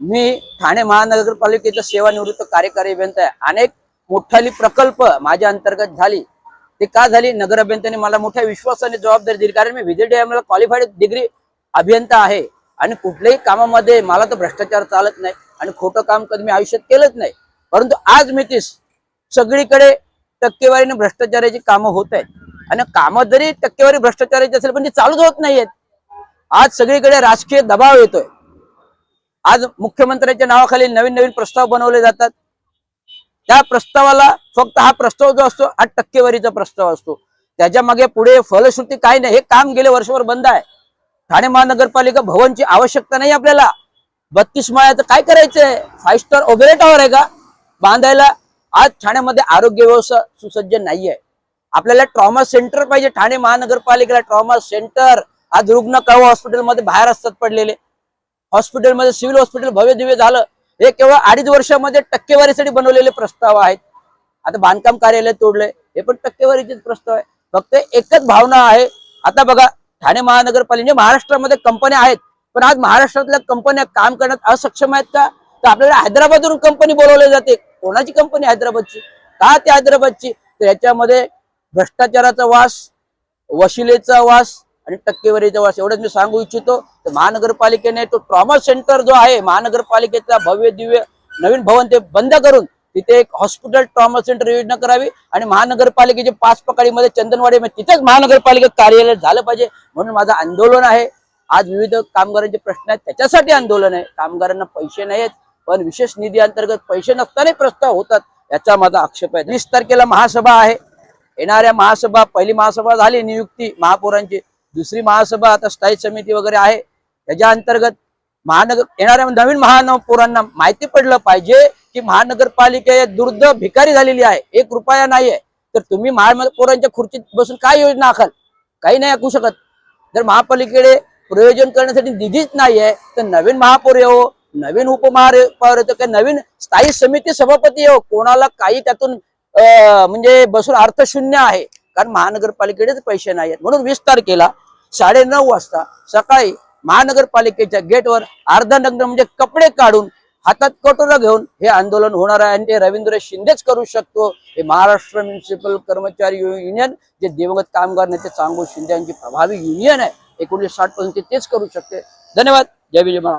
मी ठाणे महानगरपालिकेचा सेवानिवृत्त कार्यकारी अभियंता आहे. अनेक मोठाली प्रकल्प माझ्या अंतर्गत झाली. ती का झाली? नगर अभियंत्याने मला मोठ्या विश्वासाने जबाबदारी दिली. कारण मी व्हिजिट क्वालिफाईड डिग्री अभियंता आहे. आणि कुठल्याही कामामध्ये मला तर भ्रष्टाचार चालत नाही आणि खोटं काम कधी मी आयुष्यात केलंच नाही. परंतु आज मी तीस सगळीकडे टक्केवारीने भ्रष्टाचाराची कामं होत आहेत. आणि कामं जरी टक्केवारी भ्रष्टाचाराची असेल पण ती चालूच होत नाहीयेत. आज सगळीकडे राजकीय दबाव येतोय. आज मुख्यमंत्र्यांच्या नावाखाली नवीन नवीन प्रस्ताव बनवले जातात. त्या प्रस्तावाला फक्त हा प्रस्ताव जो असतो हा टक्केवारीचा प्रस्ताव असतो. त्याच्यामागे पुढे फलश्रुती काही नाही. हे काम गेले वर्षभर बंद आहे. ठाणे महानगरपालिका भवनची आवश्यकता नाही आपल्याला. बत्तीस माळ्याचं काय करायचंय? फाईव्ह स्टार ओबेरे टॉवर आहे का? बांधायला आज ठाण्यामध्ये आरोग्य व्यवस्था सुसज्ज नाही आहे आपल्याला ट्रॉमा सेंटर पाहिजे. ठाणे महानगरपालिकेला ट्रॉमा सेंटर आज रुग्ण कळवा हॉस्पिटलमध्ये बाहेर असतात पडलेले. हॉस्पिटलमध्ये सिव्हिल हॉस्पिटल भव्य दिव्य झालं. हे केवळ अडीच वर्षामध्ये टक्केवारीसाठी बनवलेले प्रस्ताव आहेत. आता बांधकाम कार्यालय तोडले हे पण टक्केवारीचेच प्रस्ताव आहे. फक्त एकच भावना आहे. आता बघा ठाणे महानगरपालिका महाराष्ट्रामध्ये कंपन्या आहेत. पण आज महाराष्ट्रातल्या कंपन्या काम करण्यात असक्षम आहेत का? तर आपल्याला हैदराबादवरून कंपनी बोलवली जाते. कोणाची कंपनी हैदराबादची? का ती हैदराबादची? तर याच्यामध्ये भ्रष्टाचाराचा वास वशिलेचा वास आणि टक्केवारी जवळ एवढंच मी सांगू इच्छितो तर महानगरपालिकेने तो ट्रॉमा सेंटर जो आहे महानगरपालिकेचा भव्य दिव्य नवीन भवन ते बंद करून तिथे एक हॉस्पिटल ट्रॉमा सेंटर योजना करावी आणि महानगरपालिकेचे पाच पकडीमध्ये चंदनवाडी म्हणजे तिथेच महानगरपालिका कार्यालय झालं पाहिजे म्हणून माझं आंदोलन आहे. आज विविध कामगारांचे प्रश्न आहेत त्याच्यासाठी आंदोलन आहे. कामगारांना पैसे नाहीत पण विशेष निधी अंतर्गत पैसे नसताना प्रस्ताव होतात याचा माझा आक्षेप आहे. वीस तारखेला महासभा आहे. येणाऱ्या महासभा पहिली महासभा झाली नियुक्ती महापौरांची. दुसरी महासभा आता स्थायी समिती वगैरे आहे. त्याच्या अंतर्गत महानगर येणाऱ्या नवीन महापौरांना माहिती पडलं पाहिजे की महानगरपालिका दुर्द भिकारी झालेली आहे. एक रुपया नाहीये. तर तुम्ही महापौरांच्या खुर्चीत बसून काय योजना आखाल? काही नाही ऐकू शकत. जर महापालिकेकडे प्रयोजन करण्यासाठी निधीच नाहीये तर नवीन महापौर येऊ नवीन उपमहापौर येतो किंवा नवीन स्थायी समिती सभापती येऊ कोणाला काही त्यातून म्हणजे बसून अर्थ शून्य आहे. कारण महानगरपालिकेकडेच पैसे नाही आहेत. म्हणून वीस तारखेला साडे नऊ वाजता सकाळी महानगरपालिकेच्या गेटवर अर्धा नग्न म्हणजे कपडे काढून हातात कटोरा घेऊन हे आंदोलन होणार आहे. आणि ते रवींद्र शिंदेच करू शकतो. हे महाराष्ट्र म्युन्सिपल कर्मचारी युनियन जे दिवंगत कामगार नेते चांगो शिंदे यांची प्रभावी युनियन आहे. एकोणीशे साठ पर्यंत ते तेच करू शकते. धन्यवाद. जय विजय महाराज.